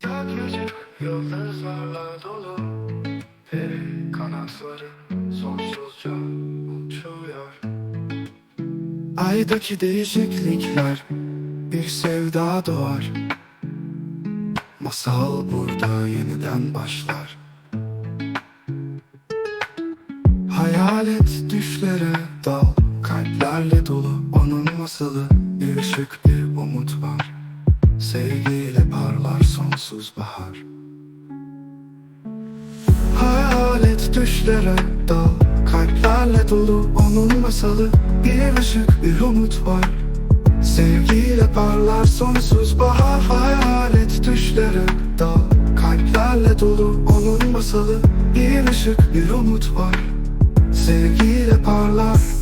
Gökyüzü yıldızlarla dolu Peri kanatları sonsuzca uçuyor. Aydaki değişiklikler bir sevda doğar. Masal burada yeniden başlar. Hayalet düşlere dal Kalplerle dolu. Onun masalı Bir ışık bir umut var. Parlar sonsuz bahar. Hayalet düşlere dal Kalplerle dolu onun masalı. Bir ışık bir umut var. Sevgiyle parlar sonsuz bahar. Hayalet düşlere dal Kalplerle dolu onun masalı. Bir ışık bir umut var. Sevgiyle parlar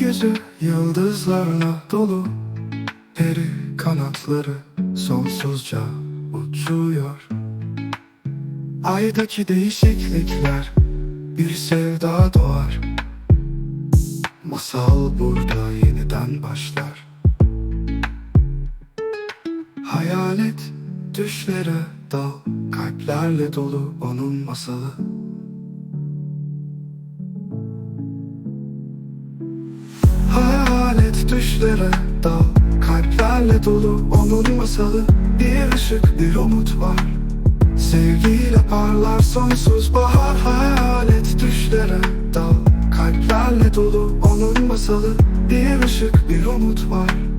Gökyüzü yıldızlarla dolu. Peri kanatları sonsuzca uçuyor. Aydaki değişiklikler bir sevda doğar. Masal burada yeniden başlar. Hayalet düşlere dal Kalplerle dolu onun masalı uçlara dal Kalplerle dolu onun masalı. Bir ışık bir umut var. Sevgiyle parlar sonsuz bahar Hayalet. Düşlere dal Kalplerle dolu onun masalı. Bir ışık bir umut var.